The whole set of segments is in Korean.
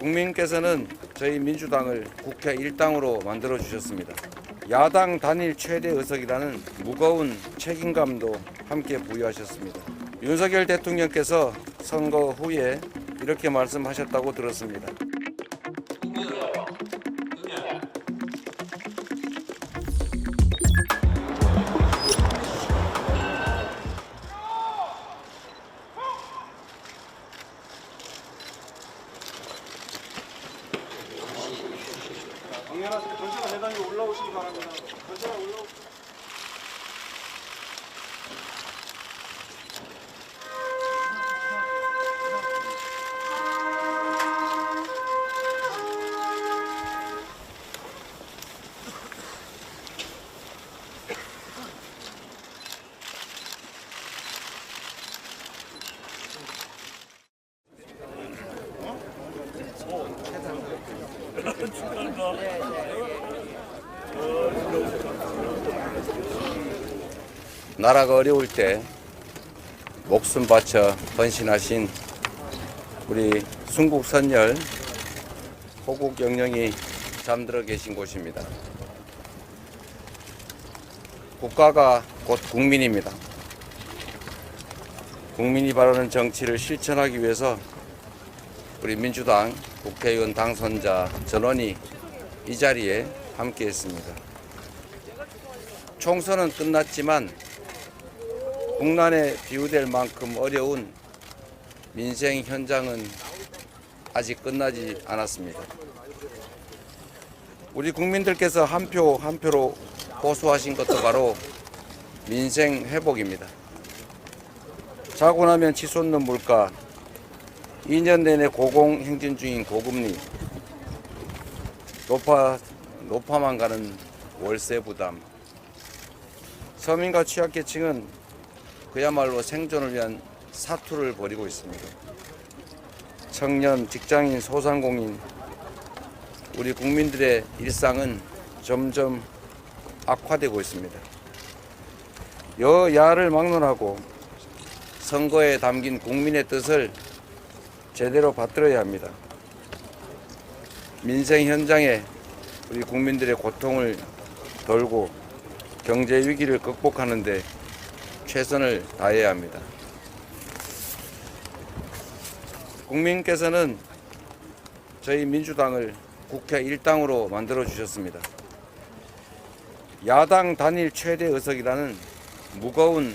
국민께서는 저희 민주당을 국회 일당으로 만들어 주셨습니다. 야당 단일 최대 의석이라는 무거운 책임감도 함께 부여하셨습니다. 윤석열 대통령께서 선거 후에 이렇게 말씀하셨다고 들었습니다. 당연하시게 전체가 대단히 올라오시기 바랍니다. 전체가 올라오. 나라가 어려울 때 목숨 바쳐 헌신하신 우리 순국 선열 호국 영령이 잠들어 계신 곳입니다. 국가가 곧 국민입니다. 국민이 바라는 정치를 실천하기 위해서 우리 민주당 국회의원 당선자 전원이 이 자리에 함께 했습니다. 총선은 끝났지만 국난에 비유될 만큼 어려운 민생 현장은 아직 끝나지 않았습니다. 우리 국민들께서 한 표 한 표로 호소하신 것도 바로 민생 회복입니다. 자고 나면 치솟는 물가, 2년 내내 고공행진 중인 고금리, 높아, 높아만 가는 월세 부담, 서민과 취약계층은 그야말로 생존을 위한 사투를 벌이고 있습니다. 청년, 직장인, 소상공인, 우리 국민들의 일상은 점점 악화되고 있습니다. 여야를 막론하고 선거에 담긴 국민의 뜻을 제대로 받들어야 합니다. 민생 현장에 우리 국민들의 고통을 덜고 경제 위기를 극복하는데 최선을 다해야 합니다. 국민께서는 저희 민주당을 국회 일당으로 만들어 주셨습니다. 야당 단일 최대 의석이라는 무거운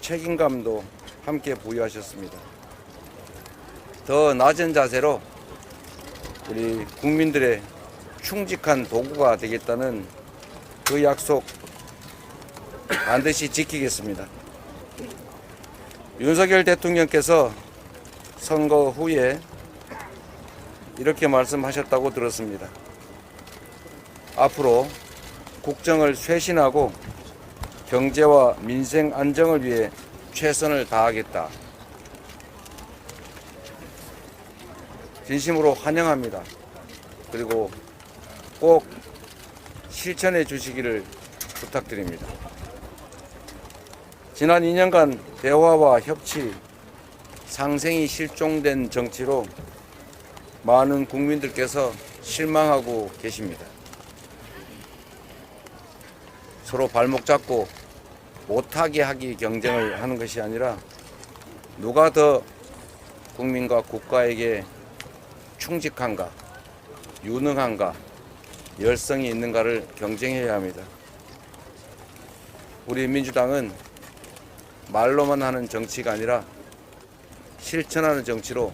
책임감도 함께 부여하셨습니다. 더 낮은 자세로 우리 국민들의 충직한 도구가 되겠다는 그 약속 반드시 지키겠습니다. 윤석열 대통령께서 선거 후에 이렇게 말씀하셨다고 들었습니다. 앞으로 국정을 쇄신하고 경제와 민생 안정을 위해 최선을 다하겠다. 진심으로 환영합니다. 그리고 꼭 실천해 주시기를 부탁드립니다. 지난 2년간 대화와 협치, 상생이 실종된 정치로 많은 국민들께서 실망하고 계십니다. 서로 발목 잡고 못하게 하기 경쟁을 하는 것이 아니라 누가 더 국민과 국가에게 충직한가, 유능한가, 열성이 있는가를 경쟁해야 합니다. 우리 민주당은 말로만 하는 정치가 아니라 실천하는 정치로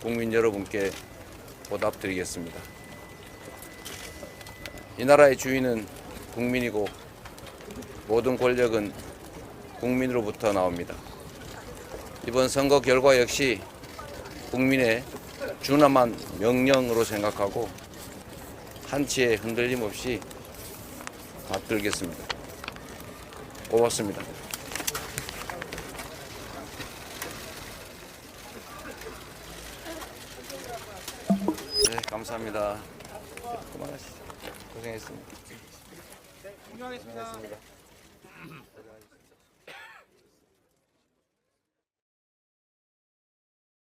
국민 여러분께 보답드리겠습니다. 이 나라의 주인은 국민이고 모든 권력은 국민으로부터 나옵니다. 이번 선거 결과 역시 국민의 준엄한 명령으로 생각하고 한치의 흔들림 없이 받들겠습니다. 고맙습니다. 네, 감사합니다. 그만하시죠. 고생했습니다. 존경하겠습니다.